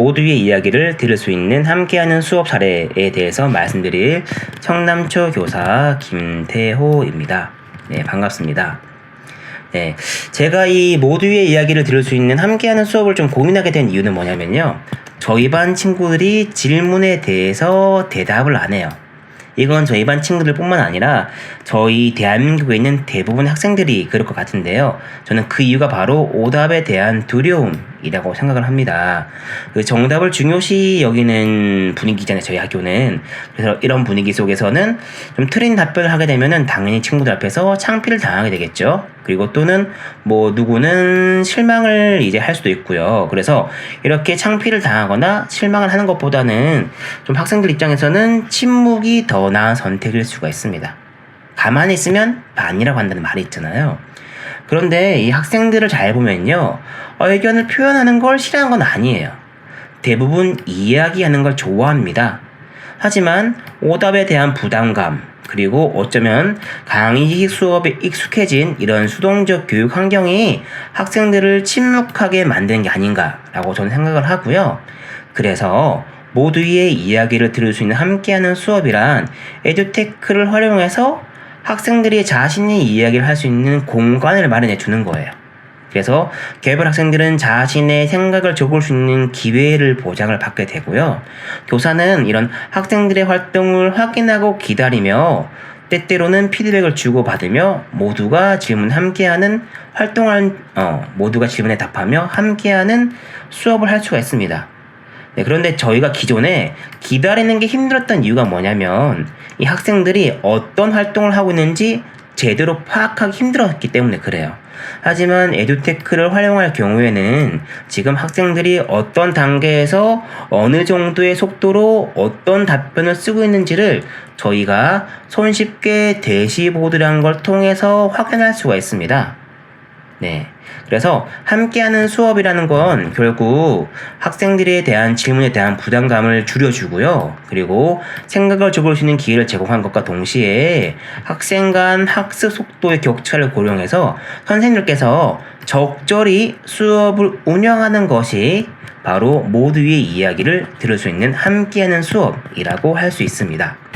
모두의 이야기를 들을 수 있는 함께하는 수업 사례에 대해서 말씀드릴 청남초 교사 김태호입니다. 네, 반갑습니다. 네, 제가 이 모두의 이야기를 들을 수 있는 함께하는 수업을 좀 고민하게 된 이유는 뭐냐면요. 저희 반 친구들이 질문에 대해서 대답을 안 해요. 이건 저희 반 친구들 뿐만 아니라 저희 대한민국에 있는 대부분의 학생들이 그럴 것 같은데요. 저는 그 이유가 바로 오답에 대한 두려움 이라고 생각을 합니다. 그 정답을 중요시 여기는 분위기잖아요. 저희 학교는. 그래서 이런 분위기 속에서는 좀 틀린 답변을 하게 되면은 당연히 친구들 앞에서 창피를 당하게 되겠죠. 그리고 또는 뭐 누구는 실망을 이제 할 수도 있고요. 그래서 이렇게 창피를 당하거나 실망을 하는 것보다는 좀 학생들 입장에서는 침묵이 더 나은 선택일 수가 있습니다. 가만히 있으면 반이라고 한다는 말이 있잖아요. 그런데 이 학생들을 잘 보면요. 어, 의견을 표현하는 걸 싫어하는 건 아니에요. 대부분 이야기하는 걸 좋아합니다. 하지만 오답에 대한 부담감, 그리고 어쩌면 강의 수업에 익숙해진 이런 수동적 교육 환경이 학생들을 침묵하게 만드는 게 아닌가라고 저는 생각을 하고요. 그래서 모두의 이야기를 들을 수 있는 함께하는 수업이란 에듀테크를 활용해서 학생들이 자신이 이야기를 할 수 있는 공간을 마련해 주는 거예요. 그래서 개별 학생들은 자신의 생각을 적을 수 있는 기회를 보장을 받게 되고요. 교사는 이런 학생들의 활동을 확인하고 기다리며 때때로는 피드백을 주고받으며 모두가 질문 함께하는 활동을 어, 모두가 질문에 답하며 함께하는 수업을 할 수가 있습니다. 네, 그런데 저희가 기존에 기다리는 게 힘들었던 이유가 뭐냐면 이 학생들이 어떤 활동을 하고 있는지 제대로 파악하기 힘들었기 때문에 그래요. 하지만 에듀테크를 활용할 경우에는 지금 학생들이 어떤 단계에서 어느 정도의 속도로 어떤 답변을 쓰고 있는지를 저희가 손쉽게 대시보드라는 걸 통해서 확인할 수가 있습니다. 네. 그래서 함께하는 수업이라는 건 결국 학생들에 대한 질문에 대한 부담감을 줄여주고요. 그리고 생각을 적을 수 있는 기회를 제공한 것과 동시에 학생 간 학습 속도의 격차를 고려해서 선생님께서 적절히 수업을 운영하는 것이 바로 모두의 이야기를 들을 수 있는 함께하는 수업이라고 할 수 있습니다.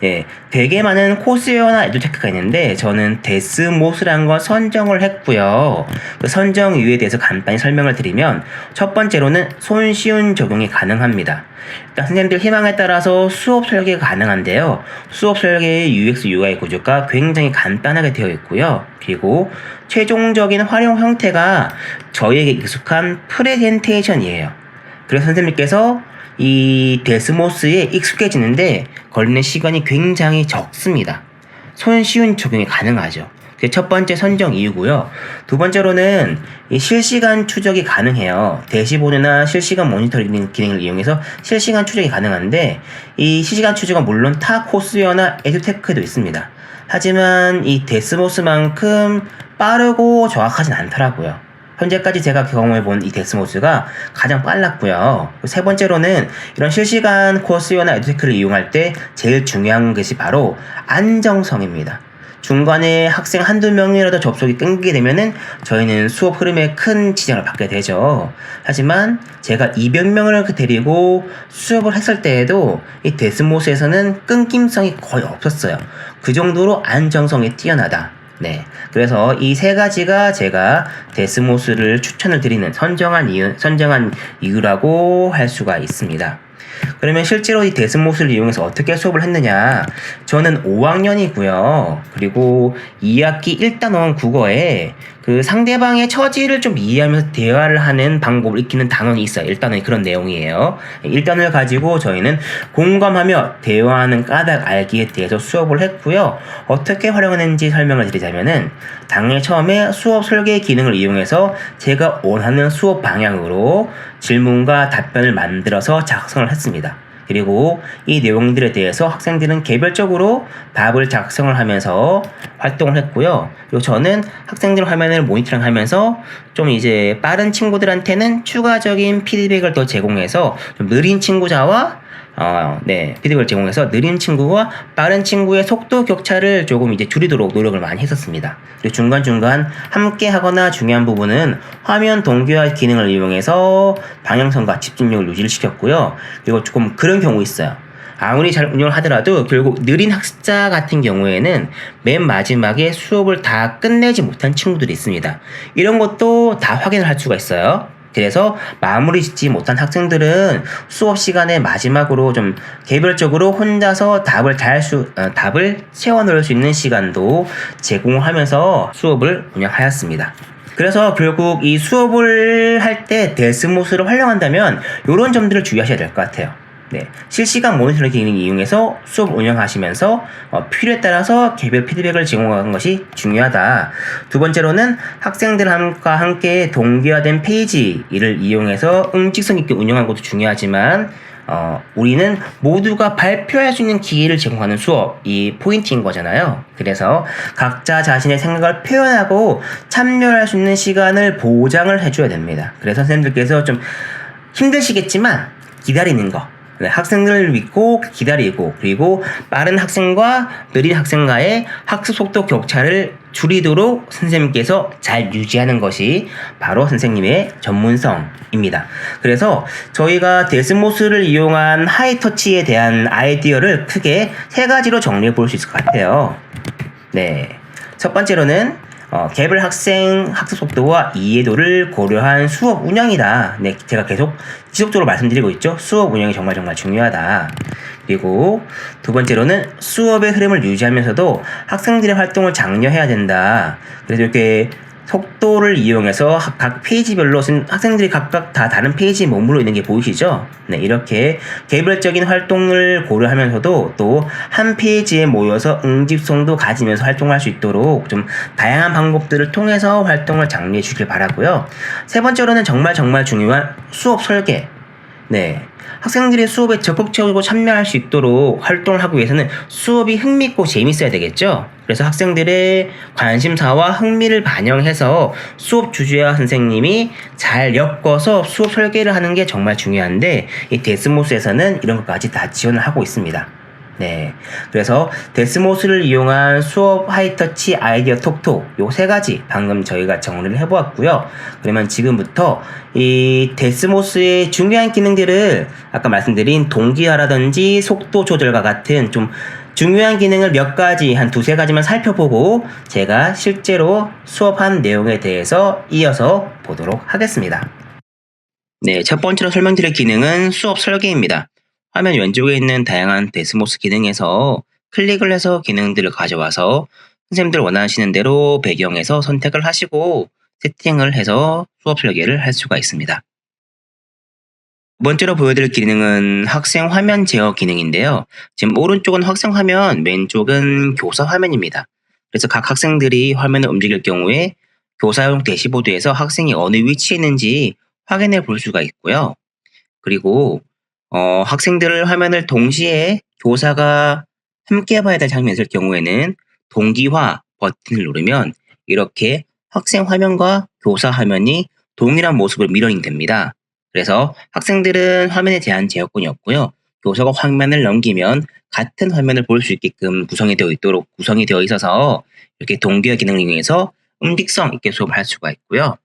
네, 되게 많은 코스웨어나 에듀테크가 있는데 저는 데스모스라는 걸 선정을 했고요. 그 선정 이유에 대해서 간단히 설명을 드리면 첫 번째로는 손쉬운 적용이 가능합니다. 일단 선생님들 희망에 따라서 수업 설계가 가능한데요. 수업 설계의 UX, UI 구조가 굉장히 간단하게 되어 있고요. 그리고 최종적인 활용 형태가 저희에게 익숙한 프레젠테이션이에요. 그래서 선생님께서 이 데스모스에 익숙해지는데 걸리는 시간이 굉장히 적습니다. 손쉬운 적용이 가능하죠. 그게 첫 번째 선정 이유고요. 두 번째로는 이 실시간 추적이 가능해요. 대시보드나 실시간 모니터링 기능을 이용해서 실시간 추적이 가능한데 이 실시간 추적은 물론 타 코스웨어나 에듀테크에도 있습니다. 하지만 이 데스모스만큼 빠르고 정확하진 않더라고요. 현재까지 제가 경험해 본 이 데스모스가 가장 빨랐고요. 세 번째로는 이런 실시간 코스요나 에듀테크를 이용할 때 제일 중요한 것이 바로 안정성입니다. 중간에 학생 한두 명이라도 접속이 끊기게 되면은 저희는 수업 흐름에 큰 지장을 받게 되죠. 하지만 제가 200명을 데리고 수업을 했을 때에도 이 데스모스에서는 끊김성이 거의 없었어요. 그 정도로 안정성이 뛰어나다. 네. 그래서 이 세 가지가 제가 데스모스를 추천을 드리는 선정한 이유, 선정한 이유라고 할 수가 있습니다. 그러면 실제로 이 데스모스를 이용해서 어떻게 수업을 했느냐? 저는 5학년이고요. 그리고 2학기 1단원 국어에 그 상대방의 처지를 좀 이해하면서 대화를 하는 방법을 익히는 단원이 있어요. 1단원이 그런 내용이에요. 1단원을 가지고 저희는 공감하며 대화하는 까닭 알기에 대해서 수업을 했고요. 어떻게 활용하는지 설명을 드리자면은 당일 처음에 수업 설계 기능을 이용해서 제가 원하는 수업 방향으로 질문과 답변을 만들어서 작성을 했습니다. 그리고 이 내용들에 대해서 학생들은 개별적으로 답을 작성을 하면서 활동을 했고요. 그리고 저는 학생들 화면을 모니터링 하면서 좀 이제 빠른 친구들한테는 추가적인 피드백을 더 제공해서 좀 느린 친구자와 어, 네, 피드백을 제공해서 느린 친구와 빠른 친구의 속도 격차를 조금 이제 줄이도록 노력을 많이 했었습니다. 그리고 중간중간 함께 하거나 중요한 부분은 화면 동기화 기능을 이용해서 방향성과 집중력을 유지를 시켰고요. 그리고 조금 그런 경우 있어요. 아무리 잘 운영을 하더라도 결국 느린 학습자 같은 경우에는 맨 마지막에 수업을 다 끝내지 못한 친구들이 있습니다. 이런 것도 다 확인을 할 수가 있어요. 그래서 마무리 짓지 못한 학생들은 수업 시간의 마지막으로 좀 개별적으로 혼자서 답을 잘 수, 어, 답을 채워 넣을 수 있는 시간도 제공하면서 수업을 운영하였습니다. 그래서 결국 이 수업을 할 때 데스모스를 활용한다면 이런 점들을 주의하셔야 될 것 같아요. 네, 실시간 모니터링 기능 이용해서 수업 운영하시면서 어, 필요에 따라서 개별 피드백을 제공하는 것이 중요하다. 두 번째로는 학생들과 함께 동기화된 페이지 를 이용해서 응집성 있게 운영하는 것도 중요하지만 어, 우리는 모두가 발표할 수 있는 기회를 제공하는 수업이 포인트인 거잖아요. 그래서 각자 자신의 생각을 표현하고 참여할 수 있는 시간을 보장을 해줘야 됩니다. 그래서 선생님들께서 좀 힘드시겠지만 기다리는 거. 네, 학생들을 믿고 기다리고 그리고 빠른 학생과 느린 학생과의 학습 속도 격차를 줄이도록 선생님께서 잘 유지하는 것이 바로 선생님의 전문성입니다. 그래서 저희가 데스모스를 이용한 하이터치에 대한 아이디어를 크게 세 가지로 정리해 볼 수 있을 것 같아요. 네. 첫 번째로는 어, 개별 학생 학습 속도와 이해도를 고려한 수업 운영이다. 네, 제가 계속 지속적으로 말씀드리고 있죠. 수업 운영이 정말 정말 중요하다. 그리고 두 번째로는 수업의 흐름을 유지하면서도 학생들의 활동을 장려해야 된다. 그래서 이렇게 속도를 이용해서 각 페이지별로 학생들이 각각 다 다른 페이지에 머물러 있는 게 보이시죠? 네, 이렇게 개별적인 활동을 고려하면서도 또 한 페이지에 모여서 응집성도 가지면서 활동할 수 있도록 좀 다양한 방법들을 통해서 활동을 장려해 주길 바라고요. 세 번째로는 정말 정말 중요한 수업 설계. 네. 학생들이 수업에 적극적으로 참여할 수 있도록 활동을 하기 위해서는 수업이 흥미있고 재밌어야 되겠죠. 그래서 학생들의 관심사와 흥미를 반영해서 수업 주제와 선생님이 잘 엮어서 수업 설계를 하는 게 정말 중요한데 이 데스모스에서는 이런 것까지 다 지원을 하고 있습니다. 네. 그래서 데스모스를 이용한 수업 하이터치 아이디어 톡톡 요 세 가지 방금 저희가 정리를 해보았고요. 그러면 지금부터 이 데스모스의 중요한 기능들을 아까 말씀드린 동기화라든지 속도 조절과 같은 좀 중요한 기능을 몇 가지, 한 두세 가지만 살펴보고 제가 실제로 수업한 내용에 대해서 이어서 보도록 하겠습니다. 네, 첫 번째로 설명드릴 기능은 수업 설계입니다. 화면 왼쪽에 있는 다양한 데스모스 기능에서 클릭을 해서 기능들을 가져와서 선생님들 원하시는 대로 배경에서 선택을 하시고 세팅을 해서 수업 설계를 할 수가 있습니다. 번째로 보여드릴 기능은 학생 화면 제어 기능인데요. 지금 오른쪽은 학생 화면, 왼쪽은 교사 화면입니다. 그래서 각 학생들이 화면을 움직일 경우에 교사용 대시보드에서 학생이 어느 위치에 있는지 확인해 볼 수가 있고요. 그리고 어, 학생들 화면을 동시에 교사가 함께 봐야 될 장면이 있을 경우에는 동기화 버튼을 누르면 이렇게 학생 화면과 교사 화면이 동일한 모습으로 미러링 됩니다. 그래서 학생들은 화면에 대한 제어권이 없고요. 교사가 화면을 넘기면 같은 화면을 볼 수 있게끔 구성이 되어 있도록 구성이 되어 있어서 이렇게 동기화 기능을 이용해서 음직성 있게 수업을 할 수가 있고요.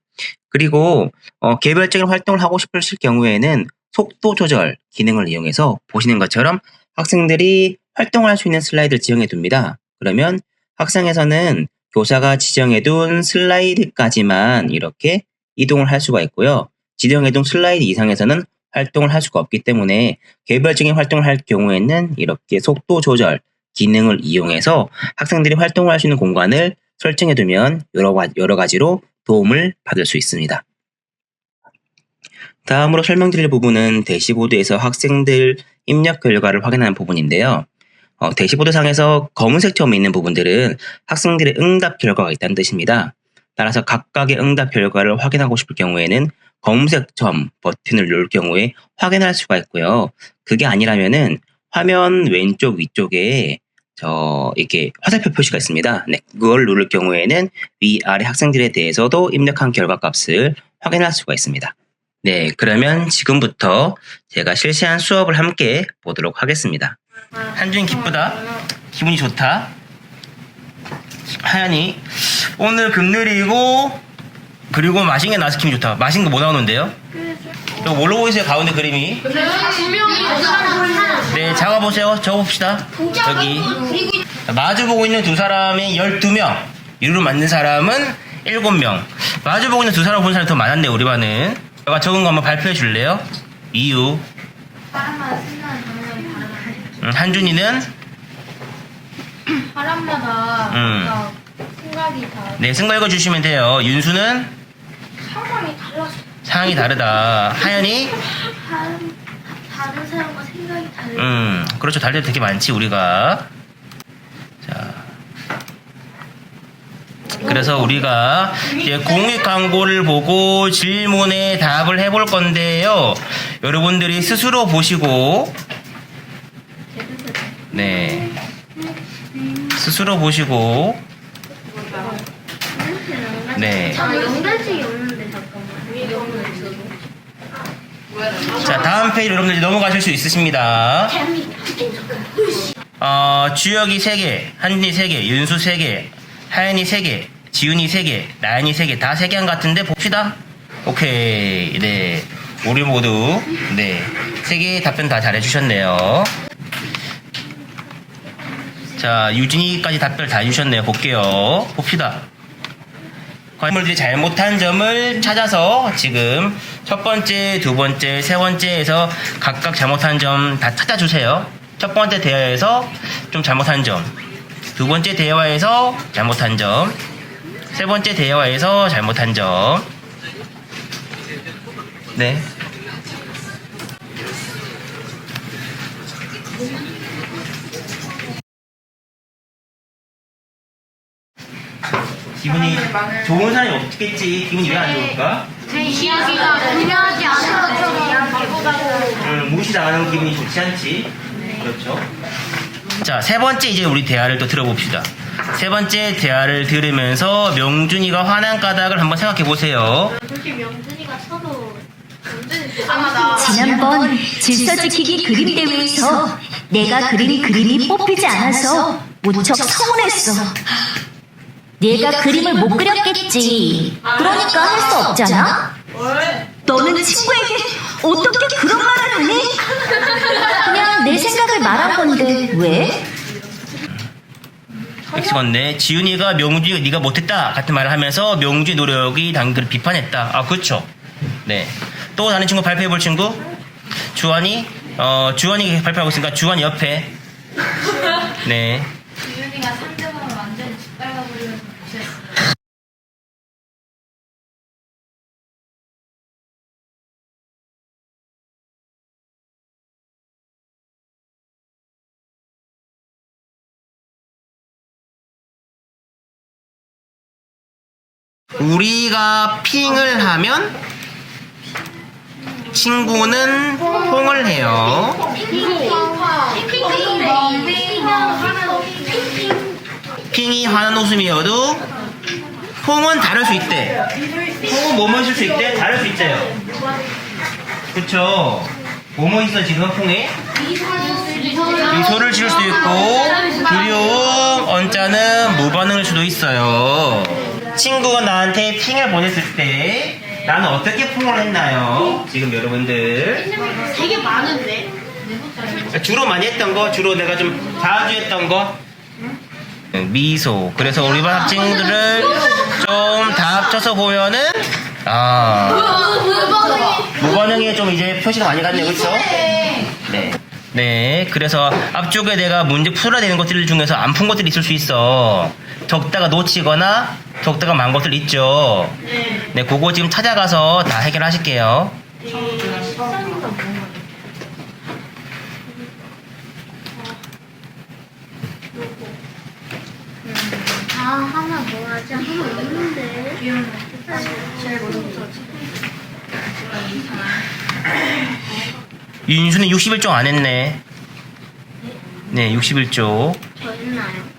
그리고 어, 개별적인 활동을 하고 싶으실 경우에는 속도 조절 기능을 이용해서 보시는 것처럼 학생들이 활동을 할수 있는 슬라이드를 지정해 둡니다. 그러면 학생에서는 교사가 지정해 둔 슬라이드까지만 이렇게 이동을 할 수가 있고요. 지정해 둔 슬라이드 이상에서는 활동을 할 수가 없기 때문에 개별적인 활동을 할 경우에는 이렇게 속도 조절 기능을 이용해서 학생들이 활동을 할 수 있는 공간을 설정해 두면 여러, 여러 가지로 도움을 받을 수 있습니다. 다음으로 설명드릴 부분은 대시보드에서 학생들 입력 결과를 확인하는 부분인데요. 어, 대시보드 상에서 검은색 점이 있는 부분들은 학생들의 응답 결과가 있다는 뜻입니다. 따라서 각각의 응답 결과를 확인하고 싶을 경우에는 검은색 점 버튼을 누를 경우에 확인할 수가 있고요. 그게 아니라면은 화면 왼쪽 위쪽에 저 이렇게 화살표 표시가 있습니다. 네, 그걸 누를 경우에는 위아래 학생들에 대해서도 입력한 결과 값을 확인할 수가 있습니다. 네, 그러면 지금부터 제가 실시한 수업을 함께 보도록 하겠습니다. 한준 기쁘다. 기분이 좋다. 하연이 오늘 금요일이고 그리고 맛있는 게 나와서 기분이 좋다. 맛있는 거 뭐 나오는데요? 저 뭘로 보이세요? 가운데 그림이? 네, 적어보세요. 적어 봅시다. 여기. 마주 보고 있는 두 사람이 12명. 이루로 맞는 사람은 7명. 마주 보고 있는 두 사람 본 사람이 더 많았네, 우리 반은. 제가 적은 거 한번 발표해 줄래요? 이유. 방향이 다르다. 음, 한준이는 사람마다 음. 뭔가 생각이 다 네, 쓴거 읽어 주시면 돼요. 윤수는 상황이 달라서 상황이 다르다. 하연이 다른 다른 사람과 생각이 다르다. 음, 그렇죠. 달들 되게 많지, 우리가. 그래서 우리가 이제 공익 광고를 보고 질문에 답을 해볼 건데요. 여러분들이 스스로 보시고, 네. 스스로 보시고, 네. 아 연결책이 없는데 잠깐만. 자, 다음 페이지 여러분들 넘어가실 수 있으십니다. 어, 주혁이 3개, 한준이 3개, 윤수 3개, 하연이 3개, 지훈이 3개, 나연이 3개, 다 3개 한것 같은데 봅시다. 오케이. 네. 우리 모두, 네. 3개 답변 다 잘해주셨네요. 자, 유진이까지 답변 다 해주셨네요. 볼게요. 봅시다. 건물들이 잘못한 점을 찾아서 지금 첫 번째, 두 번째, 세 번째에서 각각 잘못한 점 다 찾아주세요. 첫 번째 대화에서 좀 잘못한 점, 두 번째 대화에서 잘못한 점, 세 번째 대화에서 잘못한 점. 네. 기분이 좋은 사람이 없겠지. 기분이 왜 안 좋을까? 제 이야기가 분명하지 않은 것처럼 음, 무시당하는 기분이 좋지 않지. 그렇죠. 자, 세 번째 이제 우리 대화를 또 들어봅시다. 세 번째 대화를 들으면서 명준이가 화난 까닭을 한번 생각해 보세요. 솔직히 명준이가 쳐도 명준이 대단하다. 지난번 질서 지키기 그림 대회에서 내가 그린 그림이 뽑히지 않아서 무척 서운했어. 내가 그림을 못 그렸겠지. 그러니까 할 수 없잖아. 너는 친구에게 어떻게 그런 생각을 말한 건데 왜? X 건데 지훈이가 명준이가 네가 못했다 같은 말을 하면서 명준이 노력이 당근을 비판했다. 아 그렇죠. 네. 또 다른 친구 발표해 볼 친구 주환이 어 주환이 발표하고 있으니까 주환이 옆에 네. 우리가 핑을 하면 친구는 홍을 해요. 핑이 화난 웃음이어도 홍은 다를 수 있대. 홍은 뭐뭐 있을 수 있대? 다를 수 있대요. 그쵸? 뭐뭐 있어 지금 홍에? 미소를 지을 수도 있고 두려움, 언짢음, 무반응일 수도 있어요. 친구가 나한테 핑을 보냈을 때 나는 어떻게 풍을 했나요? 지금 여러분들 되게 많은데? 주로 많이 했던 거, 주로 내가 좀 자주 했던 거 미소. 그래서 우리 반 학생들을 좀 다 합쳐서 보면은 아 무반응이 좀 이제 표시가 많이 갔네요, 그렇죠? 네. 네, 그래서 앞쪽에 내가 문제 풀어야 되는 것들 중에서 안 푼 것들이 있을 수 있어. 적다가 놓치거나 적다가 만 것들 있죠. 네, 그거 지금 찾아가서 다 해결하실게요. 아 하나 뭐하지? 하나 없는데. 윤수는 61쪽 안 했네. 네, 61쪽. 저 있나요?